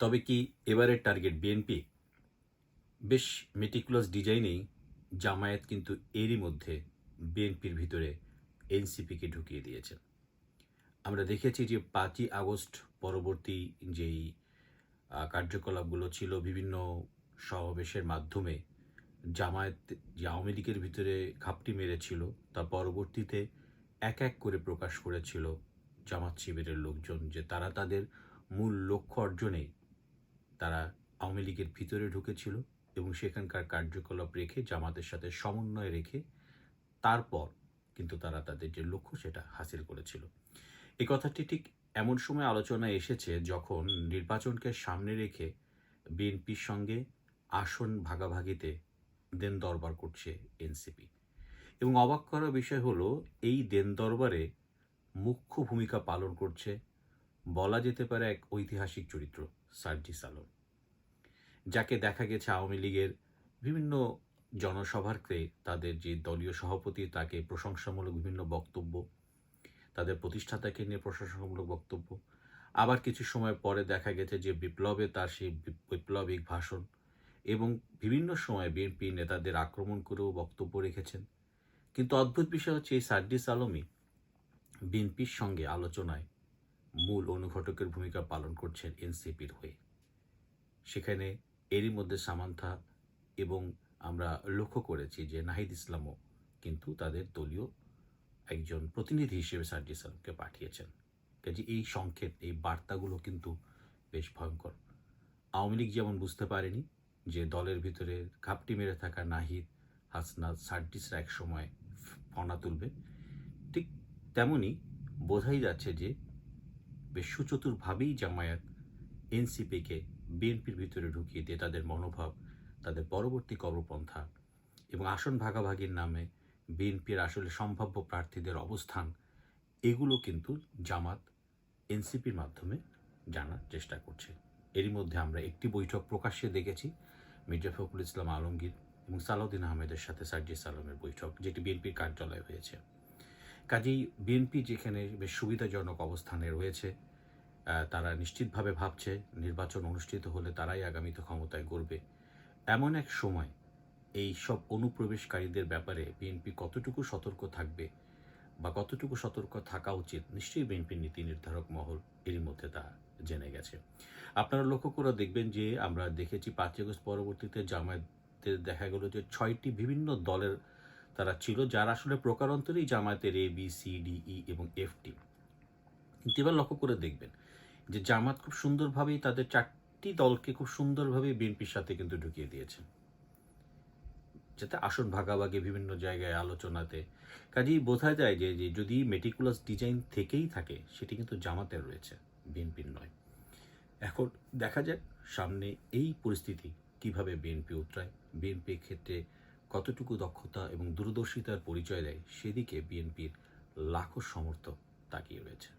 তবে কি এবারের টার্গেট বিএনপি? বেশ মেটিকুলাস ডিজাইনেই জামায়াত কিন্তু এরই মধ্যে বিএনপির ভিতরে এনসিপিকে ঢুকিয়ে দিয়েছে। আমরা দেখেছি যে পাঁচই আগস্ট পরবর্তী যেই কার্যকলাপগুলো ছিল বিভিন্ন সমাবেশের মাধ্যমে, জামায়াত যে আওয়ামী লীগের ভিতরে ঘাপটি মেরেছিল, তা পরবর্তীতে এক এক করে প্রকাশ করেছিল জামাত শিবিরের লোকজন যে তারা তাদের মূল লক্ষ্য অর্জনে তারা আওয়ামী লীগের ভিতরে ঢুকেছিল এবং সেখানকার কার্যকলাপ রেখে, জামাতের সাথে সমন্বয় রেখে তারপর কিন্তু তারা তাদের যে লক্ষ্য সেটা হাসিল করেছিল। এই কথাটি ঠিক এমন সময় আলোচনায় এসেছে যখন নির্বাচনকে সামনে রেখে বিএনপির সঙ্গে আসন ভাগাভাগিতে দেন দরবার করছে এনসিপি। এবং অবাক করা বিষয় হলো, এই দেন দরবারে মুখ্য ভূমিকা পালন করছে বলা যেতে পারে এক ঐতিহাসিক চরিত্র সার্জিস আলম যাকে দেখা গেছে আওয়ামী লীগের বিভিন্ন জনসভারকে তাদের যে দলীয় সভাপতি, তাকে প্রশংসামূলক বিভিন্ন বক্তব্য, তাদের প্রতিষ্ঠাতাকে নিয়ে প্রশংসামূলক বক্তব্য। আবার কিছু সময় পরে দেখা গেছে যে বিপ্লবে তার সেই বিপ্লবিক ভাষণ এবং বিভিন্ন সময় বিএনপি নেতাদের আক্রমণ করেও বক্তব্য রেখেছেন। কিন্তু অদ্ভুত বিষয় হচ্ছে, এই সার্জিস আলমই বিএনপির সঙ্গে আলোচনায় মূল অনুঘটকের ভূমিকা পালন করছেন এনসিপির হয়ে। সেখানে এরই মধ্যে সামান্থা এবং আমরা লক্ষ্য করেছি যে নাহিদ ইসলামও কিন্তু তাদের দলীয় একজন প্রতিনিধি হিসেবে সার্জিস আলমকে পাঠিয়েছেন। কাজে এই সংকেত, এই বার্তাগুলো কিন্তু বেশ ভয়ঙ্কর। আওয়ামী লীগ যেমন বুঝতে পারেনি যে দলের ভিতরে ঘাপটি মেরে থাকা নাহিদ, হাসনাত, সার্জিসরা এক সময় ফনা তুলবে, ঠিক তেমনি বোঝাই যাচ্ছে যে বেশ সুচতুরভাবেই জামায়াত এনসিপিকে বিএনপির ভিতরে ঢুকিয়ে দিয়ে তাদের মনোভাব, তাদের পরবর্তী কর্মপন্থা এবং আসন ভাগাভাগির নামে বিএনপির আসলে সম্ভাব্য প্রার্থীদের অবস্থান, এগুলো কিন্তু জামাত এনসিপির মাধ্যমে জানার চেষ্টা করছে। এরই মধ্যে আমরা একটি বৈঠক প্রকাশ্যে দেখেছি, মির্জা ফখরুল ইসলাম আলমগীর এবং সালাউদ্দিন আহমেদের সাথে সার্জিস আলমের বৈঠক, যেটি বিএনপির কার্যালয়ে হয়েছে। কাজেই বিএনপি যেখানে বেশ সুবিধাজনক অবস্থানে রয়েছে তারা নিশ্চিতভাবে ভাবছে নির্বাচন অনুষ্ঠিত হলে তারাই আগামীতে ক্ষমতায় গড়বে। এমন এক সময় এই সব অনুপ্রবেশকারীদের ব্যাপারে বিএনপি কতটুকু সতর্ক থাকবে বা কতটুকু সতর্ক থাকা উচিত, নিশ্চয়ই বিএনপির নীতি নির্ধারক মহল এরই মধ্যে তা জেনে গেছে। আপনারা লক্ষ্য করে দেখবেন যে আমরা দেখেছি পাঁচই আগস্ট পরবর্তীতে জামায়াতের দেখা গেল যে ছয়টি বিভিন্ন দলের তারা ছিল, যারা আসলে প্রকারান্তরেই জামায়াতের A B C D E এবং এফ টি এবার লক্ষ্য করে দেখবেন যে জামাত খুব সুন্দরভাবেই তাদের চারটি দলকে খুব সুন্দরভাবে বিএনপির সাথে কিন্তু ঢুকিয়ে দিয়েছে। যাতে আসন ভাগাভাগি বিভিন্ন জায়গায় আলোচনাতে। কাজেই বোঝা যায় যে যদি মেটিকুলাস ডিজাইন থেকেই থাকে, সেটি কিন্তু জামাতের রয়েছে, বিএনপির নয়। এখন দেখা যাক সামনে এই পরিস্থিতি কীভাবে বিএনপি উতরায়। বিএনপির ক্ষেত্রে কতটুকু দক্ষতা এবং দূরদর্শিতার পরিচয় দেয়, সেদিকে বিএনপির লাখো সমর্থক তাকিয়ে রয়েছে।